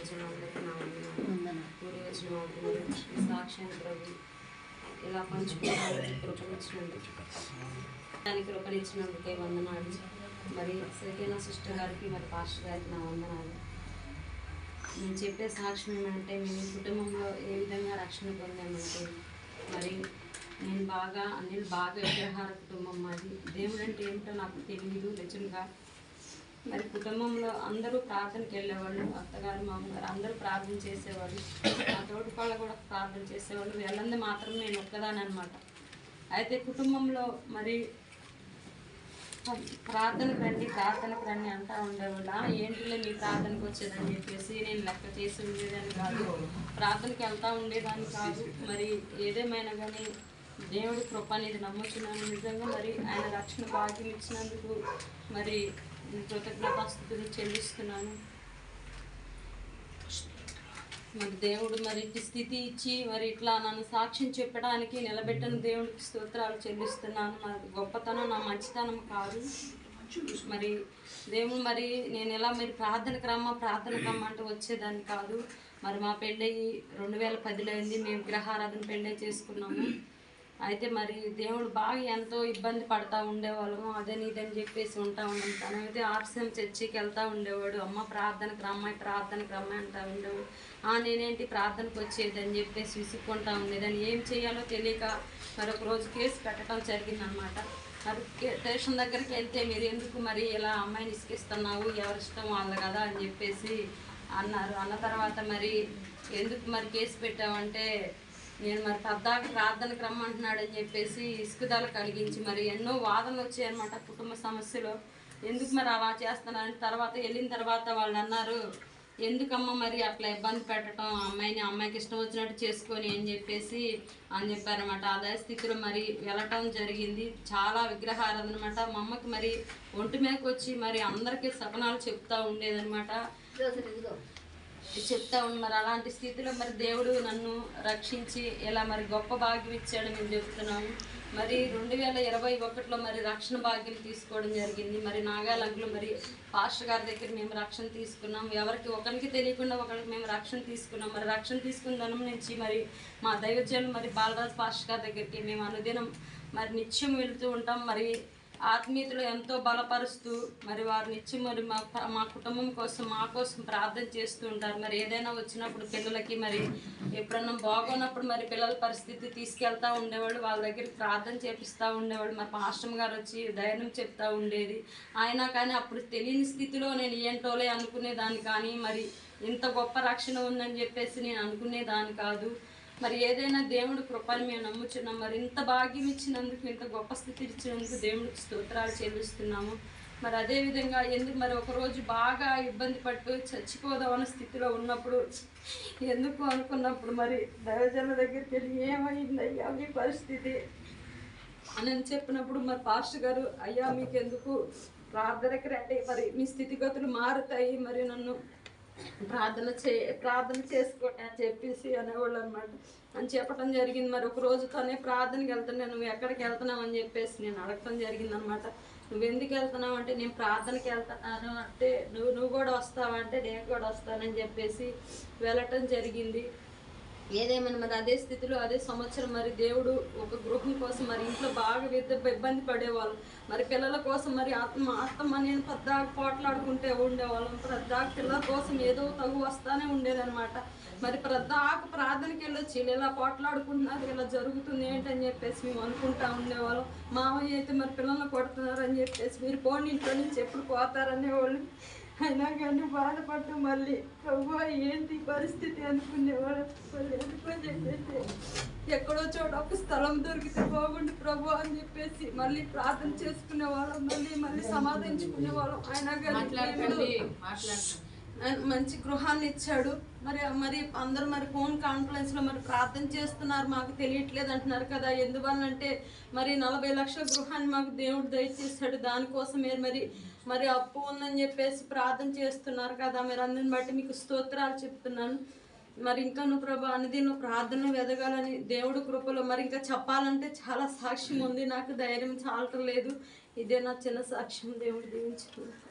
దైవజనులందరికీ నా వందనాలు కూడి వచ్చిన వాళ్ళకి ప్రభు ఇలా పంచుకోవడానికి కృపనిచ్చినందుకు దానికి కృపనిచ్చినందుకే వందనాలు మరి సెకండ్ సిస్టర్ గారికి మరి పాస్టర్ గారికి నా వందనాలు నేను చెప్పే సాక్ష్యం ఏమంటే మేము కుటుంబంలో ఏ విధంగా రక్షణ పొందామంటే మరి నేను బాగా నేను బాగా విగ్రహార కుటుంబం మాది. దేవుడు అంటే ఏమిటో నాకు తెలియదు నిజంగా మరి కుటుంబంలో అందరూ ప్రార్థనకి వెళ్ళేవాళ్ళు అత్తగారు మామగారు అందరూ ప్రార్థన చేసేవాళ్ళు నా తోటి వాళ్ళు కూడా ప్రార్థన చేసేవాళ్ళు. వీళ్ళంది మాత్రం నేను ఒక్కదాని అనమాట అయితే కుటుంబంలో మరి ప్రార్థనకు రండి ప్రార్థనకు రండి అంటా ఉండేవాళ్ళ. ఏంటిలే మీ ప్రార్థనకు వచ్చేదని చెప్పేసి నేను లెక్క చేసి ఉండేదాన్ని కాదు. ప్రార్థనకి వెళ్తా ఉండేదాన్ని కాదు. మరి ఏదేమైనా కానీ దేవుడి కృప అనేది నమ్ముతున్నాను నిజంగా. మరి ఆయన రక్షణ భాగ్యం ఇచ్చినందుకు మరి కృతజ్ఞతాస్థుతులు చెల్లిస్తున్నాను. మరి దేవుడు మరి ఇట్టి స్థితి ఇచ్చి మరి ఇట్లా నన్ను సాక్ష్యం చెప్పడానికి నిలబెట్టిన దేవుడికి స్తోత్రాలు చెల్లిస్తున్నాను. మరి గొప్పతనం నా మంచితనం కాదు. మరి దేవుడు మరి నేను ఎలా మరి ప్రార్థనకు రమ్మ ప్రార్థనకు రమ్మ అంటే వచ్చేదాన్ని కాదు. మరి మా పెళ్ళయి రెండు వేల పదిలో అయింది. మేము విగ్రహారాధన పెళ్ళి చేసుకున్నాము. అయితే మరి దేవుడు బాగా ఎంతో ఇబ్బంది పడతా ఉండేవాళ్ళము అదే నీదని చెప్పేసి ఉంటా ఉన్నాం తనైతే ఆర్సీఎం చర్చికి వెళ్తా ఉండేవాడు. అమ్మ ప్రార్థనకు రమ్మాయి ప్రార్థనకు రమ్మాయి అంటా ఉండేవాడు. ఆ నేనేంటి ప్రార్థనకు వచ్చేది అని చెప్పేసి విసుక్కుంటా ఉండేదని ఏం చేయాలో తెలియక మరొక రోజు కేసు పెట్టడం జరిగిందనమాట. మరి కే- స్టేషన్ దగ్గరికి వెళ్తే మీరు ఎందుకు మరి ఇలా అమ్మాయిని ఇసుకిస్తున్నావు ఎవరిష్టం వాళ్ళు కదా అని చెప్పేసి అన్నారు. అన్న తర్వాత మరి ఎందుకు మరి కేసు పెట్టావంటే నేను మరి పద్దాక ప్రార్థనకు రమ్మంటున్నాడని చెప్పేసి ఇసుకుదలు కలిగించి మరి ఎన్నో వాదనలు వచ్చాయన్నమాట కుటుంబ సమస్యలు. ఎందుకు మరి అలా చేస్తున్నారని తర్వాత వెళ్ళిన తర్వాత వాళ్ళు అన్నారు ఎందుకమ్మా మరి అట్లా ఇబ్బంది పెట్టడం అమ్మాయిని అమ్మాయికి ఇష్టం వచ్చినట్టు చేసుకొని అని చెప్పేసి అని చెప్పారనమాట అదే స్థితిలో మరి వెళ్ళటం జరిగింది. చాలా విగ్రహారాధన అనమాట మా అమ్మకి మరి ఒంటి మీదకి వచ్చి మరి అందరికీ సపనాలు చెప్తూ ఉండేదనమాట చెప్తా ఉన్నారు. అలాంటి స్థితిలో మరి దేవుడు నన్ను రక్షించి ఇలా మరి గొప్ప భాగ్యం ఇచ్చాడు మేము చెప్తున్నాము మరి రెండు వేల ఇరవై ఒకటిలో మరి రక్షణ భాగ్యం తీసుకోవడం జరిగింది. మరి నాగాలంకులో మరి పాస్టర్ గారి దగ్గర మేము రక్షణ తీసుకున్నాం. ఎవరికి ఒకరికి తెలియకుండా ఒకరికి మేము రక్షణ తీసుకున్నాం. మరి రక్షణ తీసుకున్న ధనం నుంచి మరి మా దైవజనులు మరి బాలరాజ్ పాస్టర్ గారి దగ్గరికి మేము అనుదినం మరి నిత్యం వెళ్తూ ఉంటాం. మరి ఆత్మీయతలు ఎంతో బలపరుస్తూ మరి వారు ఇచ్చి మరి మా మా కుటుంబం కోసం మా కోసం ప్రార్థన చేస్తూ ఉంటారు. మరి ఏదైనా వచ్చినప్పుడు పిల్లలకి మరి ఎప్పుడన్నా బాగున్నప్పుడు మరి పిల్లల పరిస్థితి తీసుకెళ్తా ఉండేవాళ్ళు వాళ్ళ దగ్గర ప్రార్థన చేపిస్తూ ఉండేవాళ్ళు. మరి పాస్టమ్ గారు వచ్చి ధైర్యం చెప్తూ ఉండేది. ఆయన కానీ అప్పుడు తెలియని స్థితిలో నేను ఏంటోలే అనుకునేదాన్ని కానీ మరి ఇంత గొప్ప రక్షణ ఉందని చెప్పేసి నేను అనుకునేదాన్ని కాదు. మరి ఏదైనా దేవుడు కృపని మేము నమ్ముచున్నాం. మరి ఇంత భాగ్యం ఇచ్చినందుకు ఇంత గొప్ప స్థితి ఇచ్చినందుకు దేవుడికి స్తోత్రాలు చెల్లిస్తున్నాము. మరి అదేవిధంగా ఎందుకు మరి ఒకరోజు బాగా ఇబ్బంది పట్టు చచ్చిపోదామన్న స్థితిలో ఉన్నప్పుడు ఎందుకు అనుకున్నప్పుడు మరి దైవజనుల దగ్గరికి వెళ్ళి ఏమైంది అయ్యా మీ పరిస్థితి? అని అని చెప్పినప్పుడు మరి పాస్టర్ గారు అయ్యా మీకు ఎందుకు ప్రార్థనకి రండి. మరి మీ స్థితిగతులు మారుతాయి. మరి నన్ను ప్రార్థన చే ప్రార్థన చేసుకోండి అని చెప్పేసి అనేవాళ్ళు అనమాట అని చెప్పడం జరిగింది. మరి ఒక రోజు తనే ప్రార్థనకి వెళ్తున్నా నువ్వు ఎక్కడికి వెళ్తున్నావు? అని చెప్పేసి నేను అడగటం జరిగింది అనమాట నువ్వు ఎందుకు వెళ్తున్నావు? అంటే నేను ప్రార్థనకి వెళ్తున్నాను అంటే నువ్వు నువ్వు కూడా వస్తావా? అంటే నేను కూడా వస్తానని చెప్పేసి వెళ్ళటం జరిగింది. ఏదేమైనా మరి అదే స్థితిలో అదే సంవత్సరం మరి దేవుడు ఒక గృహం కోసం మరి ఇంట్లో బాగా ఇబ్బంది పడేవాళ్ళం. మరి పిల్లల కోసం మరి ఆత్మ ఆత్మ నేను పెద్ద పోట్లాడుకుంటే ఉండేవాళ్ళం. పెద్ద పిల్లల కోసం ఏదో తగు వస్తానే ఉండేదనమాట మరి ప్రద్దాక ప్రార్థనకి వెళ్ళొచ్చి వీళ్ళు ఇలా పోట్లాడుకుంటున్నారు ఇలా జరుగుతుంది ఏంటని చెప్పేసి మేము అనుకుంటా ఉండేవాళ్ళం. మామయ్య అయితే మరి పిల్లల్ని కొడుతున్నారు అని చెప్పేసి మీరు పోనీ ఇంట్లో నుంచి ఎప్పుడు పోతారనేవాళ్ళు. అయినా కానీ మళ్ళీ. ప్రభు ఏంటి పరిస్థితి? అనుకునేవాడు. చెప్పేసి ఎక్కడో చోట ఒక స్థలం దొరికితే బాగుండు ప్రభు అని చెప్పేసి మళ్ళీ ప్రార్థన చేసుకునేవాళ్ళం. మళ్ళీ మళ్ళీ సమాధించుకునేవాళ్ళం. అయినా కానీ మంచి గృహాన్ని ఇచ్చాడు. మరి మరి అందరూ మరి ఫోన్ కాన్ఫరెన్స్లో మరి ప్రార్థన చేస్తున్నారు మాకు తెలియట్లేదు అంటున్నారు కదా. ఎందువల్లంటే మరి నలభై లక్షల గృహాన్ని మాకు దేవుడు దయచేశాడు. దానికోసమే మరి మరి అప్పు ఉందని చెప్పేసి ప్రార్థన చేస్తున్నారు కదా. మరి అందరిని బట్టి మీకు స్తోత్రాలు చెప్తున్నాను. మరి ఇంకా నువ్వు ప్రభా అనేది నువ్వు ప్రార్థన వెదగాలని దేవుడు కృపలో మరి ఇంకా చెప్పాలంటే చాలా సాక్ష్యం ఉంది. నాకు ధైర్యం చాలటం లేదు. ఇదే నా చిన్న సాక్ష్యం దేవుడు దీవించుకున్నాను